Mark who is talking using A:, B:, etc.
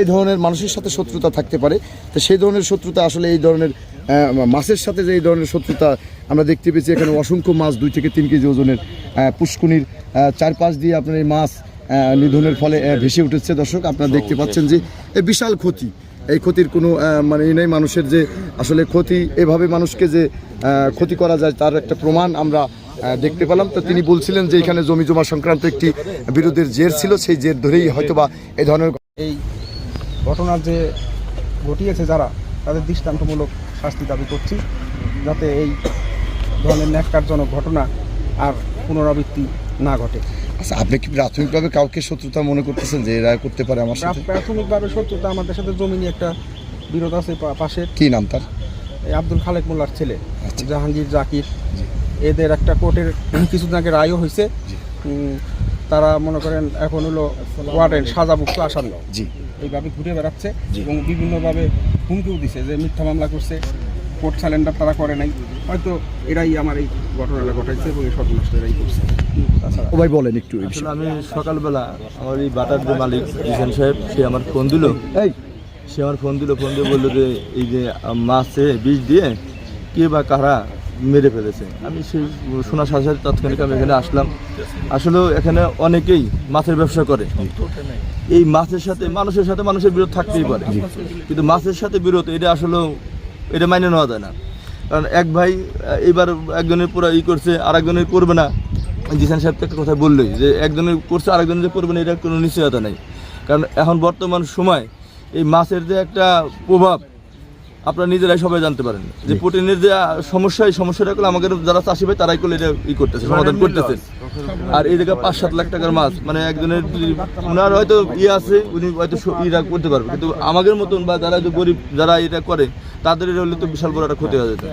A: এই ধরনের মানুষের সাথে শত্রুতা থাকতে পারে। তো সেই ধরনের শত্রুতা আসলে এই ধরনের মাছের সাথে যে এই ধরনের শত্রুতা আমরা দেখতে পেয়েছি, এখানে অসংখ্য মাছ দুই থেকে তিন কেজি ওজনের পুষ্কুনির চারপাশ দিয়ে আপনার এই মাছ নিধনের ফলে ভেসে উঠেছে। দর্শক, আপনারা দেখতে পাচ্ছেন যে এ বিশাল ক্ষতি। এই ক্ষতির কোনো মানে এই নেই মানুষের যে আসলে ক্ষতি, এভাবে মানুষকে যে ক্ষতি করা যায়, তার একটা প্রমাণ আমরা দেখতে পেলাম। তো তিনি বলছিলেন যে এখানে জমি জমা সংক্রান্ত একটি বিরোধের জের ছিল সেই জের ধরেই হয়তোবা এই ধরনের
B: এই ঘটনার যে ঘটিয়েছে যারা তাদের দৃষ্টান্তমূলক শাস্তি দাবি করছি যাতে এই ধরনের ন্যাক্কারজনক ঘটনা আর পুনরাবৃত্তি না ঘটে।
A: আচ্ছা আপনি কি প্রাথমিকভাবে কাউকে শত্রুতা মনে করতেছেন যে এরা করতে পারে আমার সাথে?
B: প্রাথমিকভাবে শত্রুতা আমাদের সাথে জমি নিয়ে একটা বিরোধ আছে পাশে।
A: কি নাম তার?
B: এই আব্দুল খালেক মোল্লার ছেলে
A: আচ্ছা।
B: জাহাঙ্গীর জাকির। এদের একটা কোর্টের কিছুদিন আগে রায়ও হয়েছে। তারা মনে করেন এখন হলো ওয়ার্ডেন সাজাভুক্ত আসামি
A: জি।
B: এইভাবে ঘুরে বেড়াচ্ছে এবং বিভিন্নভাবে হুমকিও দিছে যে মিথ্যা মামলা করছে কোর্ট স্যালেন্ডার তারা করে নাই। হয়তো এরাই আমার এই ঘটনাটা ঘটাইছে এবং এই সর্বনষ্ট এরাই করছে।
A: ও ভাই বলেন একটু
C: আসলে আমি সকালবেলা আমার এই বাটার যে মালিক সাহেব সে আমার ফোন দিল।
A: এই।
C: সে আমার ফোন দিল ফোন দিয়ে বলল যে এই যে মাছে বিষ দিয়ে কে বা কারা মেরে ফেলেছে। আমি সেই সাথে সাথে তাৎক্ষণিক আমি এখানে আসলাম। আসলেও এখানে অনেকেই মাছের ব্যবসা করে। এই মাছের সাথে মানুষের সাথে মানুষের বিরোধ থাকতেই পারে। কিন্তু মাছের সাথে বিরোধ এটা আসলেও এটা মাইনে নেওয়া যায় না। কারণ এক ভাই আহ, এইবার একজনের পুরো ই করছে আর একজনের করবে না। জিসান সাহেব একটা কথা বললোই যে একজনের করছে আরেকজনের যে করবে না এটা কোনো নিশ্চয়তা নেই। কারণ এখন বর্তমান সময় এই মাছের যে একটা প্রভাব আপনারা নিজেরাই সবাই জানতে পারেন যে প্রোটিনের যে সমস্যা এই সমস্যাটা করলে আমাদের যারা চাষি ভাই তারাই করলে এটা ই করতেছে সমাধান করতেছে। আর এই জায়গায় পাঁচ সাত লাখ টাকার মাছ মানে একজনের ওনার হয়তো ইয়ে আছে উনি হয়তো ইরা করতে পারবে। কিন্তু আমাদের মতন বা যারা গরিব যারা এটা করে তাদের এটা হলে তো বিশাল বড় একটা ক্ষতি হয়ে যেত।